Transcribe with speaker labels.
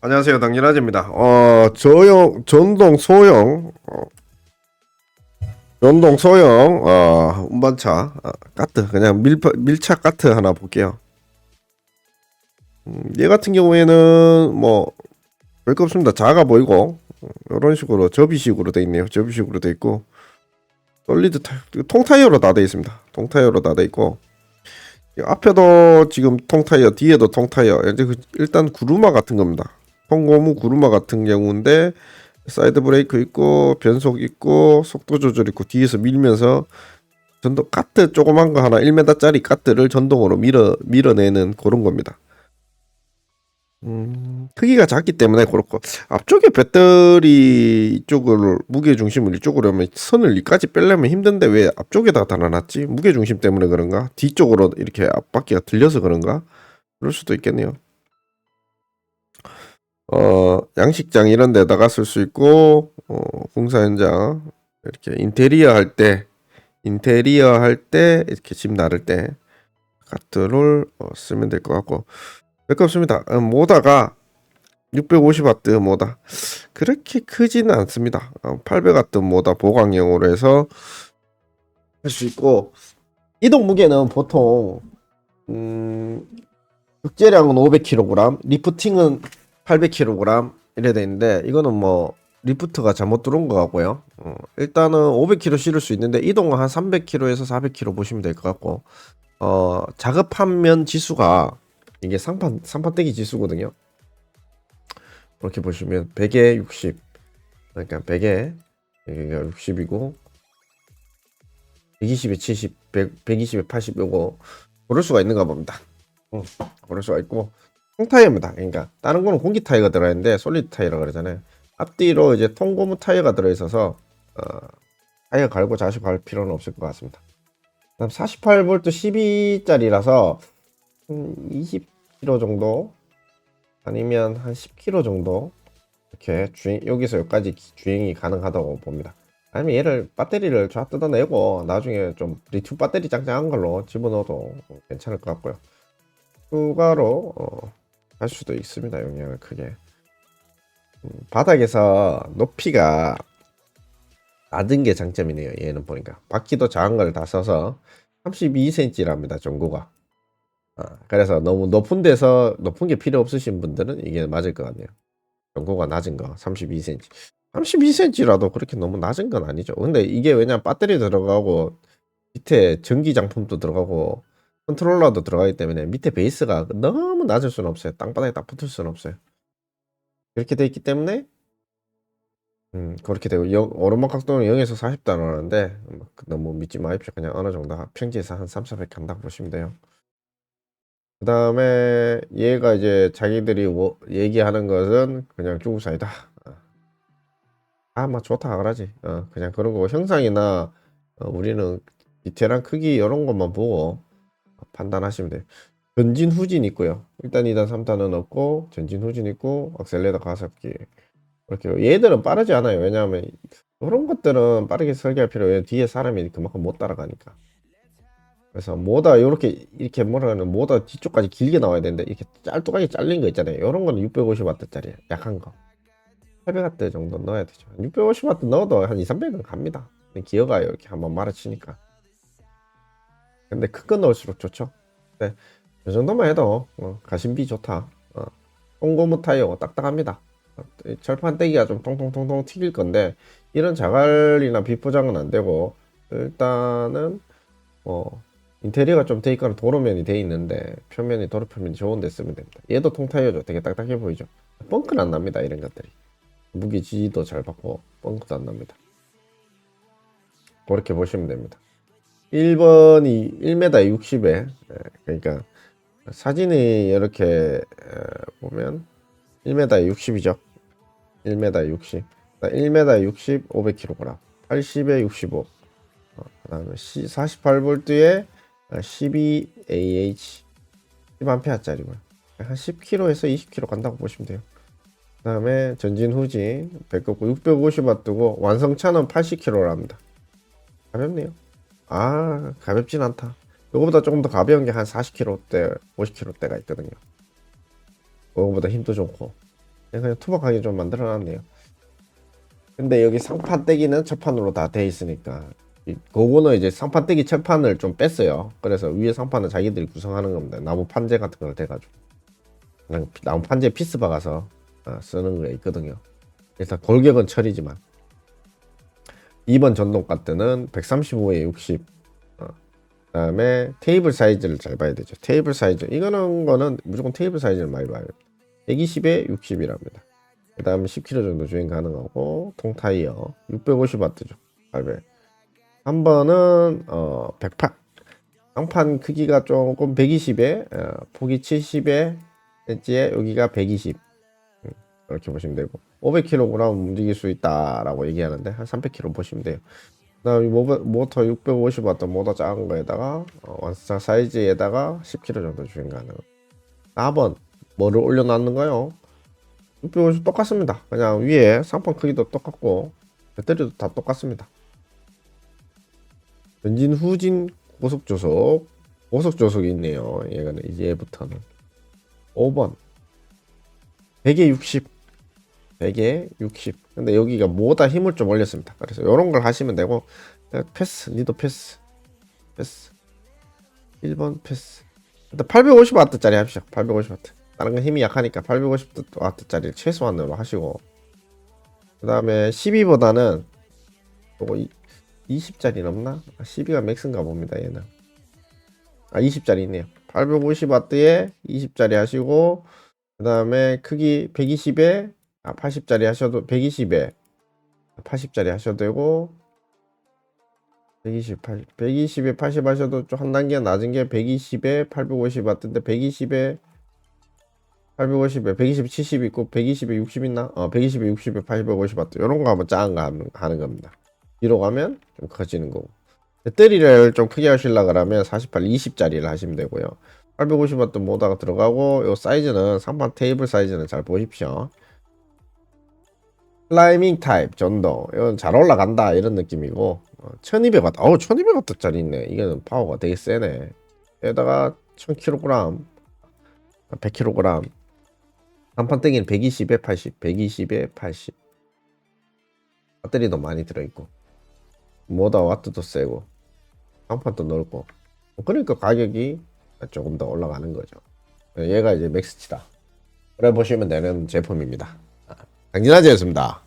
Speaker 1: 안녕하세요 당진아재입니다. 어 저용 전동 소형 어, 전동 소형 어 운반차 어, 카트 그냥 밀 밀차 카트 하나 볼게요. 음, 얘 같은 경우에는 뭐 별거 없습니다. 작아 보이고 이런 식으로 접이식으로 돼 있네요. 접이식으로 돼 있고 솔리드 타 통타이어로 다 돼 있습니다. 통타이어로 다 돼 있고 이 앞에도 지금 통타이어 뒤에도 통타이어 그- 일단 구루마 같은 겁니다. 통고무 구루마 같은 경우인데 사이드 브레이크 있고 변속 있고 속도 조절 있고 뒤에서 밀면서 전동 카트 조그만 거 하나 1m짜리 카트를 전동으로 밀어 밀어내는 그런 겁니다. 음, 크기가 작기 때문에 그렇고 앞쪽에 배터리 이쪽을 무게 중심을 이쪽으로 하면 선을 이까지 빼려면 힘든데 왜 앞쪽에다 달아놨지? 무게 중심 때문에 그런가? 뒤쪽으로 이렇게 앞바퀴가 들려서 그런가? 그럴 수도 있겠네요. 어, 양식장 이런 데다가 쓸 수 있고, 어, 공사 현장, 이렇게 인테리어 할 때, 인테리어 할 때, 이렇게 집 나를 때, 카트를 어, 쓰면 될 것 같고, 별거 없습니다. 어, 모다가 650W 모다. 그렇게 크지는 않습니다. 어, 800W 모다 보강형으로 해서 할 수 있고, 이동 무게는 보통, 음, 적재량은 500kg, 리프팅은 800kg 이래 돼 있는데 이거는 뭐 리프트가 잘못 들어온 것 같고요. 어, 일단은 500kg 실을 수 있는데 이동은 한 300kg에서 400kg 보시면 될 것 같고 어, 작업하면 지수가 이게 상판 상판떼기 지수거든요. 이렇게 보시면 100에 60 그러니까 100에 여기가 60이고 120에 70, 100, 120에 80 요거 고를 수가 있는가 봅니다. 응, 고를 수가 있고 통타이어입니다. 그러니까 다른 거는 공기 타이어가 들어있는데 솔리드 타이어라 그러잖아요. 앞뒤로 이제 통고무 타이어가 들어있어서 어, 타이어 갈고 자주 갈 필요는 없을 것 같습니다. 그다음 48V 12짜리라서 20km 정도 아니면 한 10km 정도 이렇게 주행 여기서 여기까지 기- 주행이 가능하다고 봅니다. 아니면 얘를 배터리를 쫙 뜯어내고 나중에 좀 리튬 배터리 짱짱한 걸로 집어넣어도 괜찮을 것 같고요. 추가로 어, 할 수도 있습니다. 영향을 크게. 음, 바닥에서 높이가 낮은 게 장점이네요. 얘는 보니까 바퀴도 작은 걸 다 써서 32cm랍니다. 전고가. 아, 그래서 너무 높은 데서 높은 게 필요 없으신 분들은 이게 맞을 것 같네요. 전고가 낮은 거 32cm. 32cm라도 그렇게 너무 낮은 건 아니죠. 근데 이게 왜냐 배터리 들어가고 밑에 전기 장품도 들어가고 컨트롤러도 들어가기 때문에 밑에 베이스가 너무 낮을 수는 없어요. 땅바닥에 딱 붙을 수는 없어요. 그렇게 돼 있기 때문에 음, 그렇게 되고 영, 오르막 각도는 0에서 40도 나오는데 음, 너무 믿지 마십시오. 그냥 어느 정도 평지에서 한 3, 400 간다고 보시면 돼요. 그 다음에 얘가 이제 자기들이 워- 얘기하는 것은 그냥 중국 사이다. 아, 뭐 좋다 그러지. 어, 그냥 그런 거고 형상이나 어, 우리는 디테일한 크기 이런 것만 보고 판단하시면 돼요. 전진 후진 있고요. 1단, 2단, 3단은 없고 전진 후진 있고 악셀레이터 가속기 이렇게 얘들은 빠르지 않아요. 왜냐하면 이런 것들은 빠르게 설계할 필요 없어요. 뒤에 사람이 그만큼 못 따라가니까. 그래서 뭐다 이렇게 이렇게 뭐라 하는 뭐다 뒤쪽까지 길게 나와야 되는데 이렇게 짤뚜하게 잘린 거 있잖아요. 이런 거는 650W짜리 약한 거. 800W 정도 넣어야 되죠. 650W 넣어도 한 2, 300은 갑니다. 기어가요. 이렇게 한번 말아치니까. 근데 큰거 넣을수록 좋죠. 네. 이 정도만 해도 어, 가심비 좋다. 어, 통고무 타이어 딱딱합니다. 어, 이 철판 떼기가 좀 통통통통 튀길 건데 이런 자갈이나 비포장은 안 되고 일단은 뭐 인테리어가 좀 돼 있거나 도로면이 돼 있는데 표면이 도로 표면이 좋은데 쓰면 됩니다. 얘도 통타이어죠. 되게 딱딱해 보이죠. 뻥크는 안 납니다. 이런 것들이 무게 지지도 잘 받고 뻥크도 안 납니다. 그렇게 보시면 됩니다. 1번이 1m 60에 그러니까 사진이 이렇게 에, 보면 1m 60이죠. 1m 60. 1m 60 500kg. 80에 65. 어, 그다음에 48V에 12AH 10A짜리고요. 한 10km에서 20km 간다고 보시면 돼요. 그 다음에 전진 후진 100고 650W고 완성차는 80kg랍니다. 가볍네요. 아 가볍진 않다. 이거보다 조금 더 가벼운 게 한 40kg대, 50kg대가 있거든요. 그거보다 힘도 좋고. 그냥 투박하게 좀 만들어놨네요. 근데 여기 상판 떼기는 첫판으로 다 돼 있으니까 이- 그거는 이제 상판 떼기 첫판을 좀 뺐어요. 그래서 위에 상판은 자기들이 구성하는 겁니다. 나무 판재 같은 걸 대가지고 그냥 피- 나무 판재 피스 박아서 어, 쓰는 게 있거든요. 일단 골격은 철이지만 2번 전동 카트는 135에 60 어, 그 다음에 테이블 사이즈를 잘 봐야 되죠. 테이블 사이즈 이거는 거는 무조건 테이블 사이즈를 많이 봐요. 120에 60이랍니다. 그 다음에 10km 정도 주행 가능하고 통타이어 650W죠 800 한 번은 어 108. 상판 크기가 조금 120에 어, 폭이 70에 엣지에 여기가 120 음, 이렇게 보시면 되고 500kg 움직일 수 있다라고 얘기하는데 한 300kg 보시면 돼요. 그다음 모터 650W 모터 작은 거에다가 어, 원스타 사이즈에다가 10km 정도 주행 가능. 4번 뭐를 올려놨는가요? 650 똑같습니다. 그냥 위에 상판 크기도 똑같고 배터리도 다 똑같습니다. 전진 후진 고속 조속 고속 조속이 있네요. 얘가는 이제부터는 5번 100에 60 100에 60 근데 여기가 뭐다 힘을 좀 올렸습니다. 그래서 이런 걸 하시면 되고 패스 니도 패스. 패스. 1번 패스. 일단 850W짜리 합시다. 850W 다른 건 힘이 약하니까 850W짜리 최소한으로 하시고. 그 다음에 12보다는 요거 20짜리 넘나? 12가 맥스인가 봅니다 얘는. 아 20짜리 있네요. 850W에 20짜리 하시고 그 다음에 크기 120에 아 80짜리 하셔도 120에 80짜리 하셔도 되고 120, 80, 120에 80 하셔도 좀 한 단계 낮은 게 120에 850W인데 120에 850에 120에 70 있고 120에 60 있나? 어 120에 60에 850W 이런 거 한번 작은 거 하는, 겁니다. 뒤로 가면 좀 커지는 거고 배터리를 좀 크게 하시려 그러면 48, 20짜리를 하시면 되고요. 850W 모터가 들어가고 요 사이즈는 상판 테이블 사이즈는 잘 보십시오. 클라이밍 타입 전동 이건 잘 올라간다. 이런 느낌이고. 1200W 어우 1200W짜리 있네. 이거는 파워가 되게 세네. 여기다가 1000kg 100kg 한판 떼기는 120에 80 120에 80 배터리도 많이 들어있고. 모다 와트도 세고. 상판도 넓고. 그러니까 가격이 조금 더 올라가는 거죠. 얘가 이제 맥스치다. 그래 보시면 되는 제품입니다 강진아지였습니다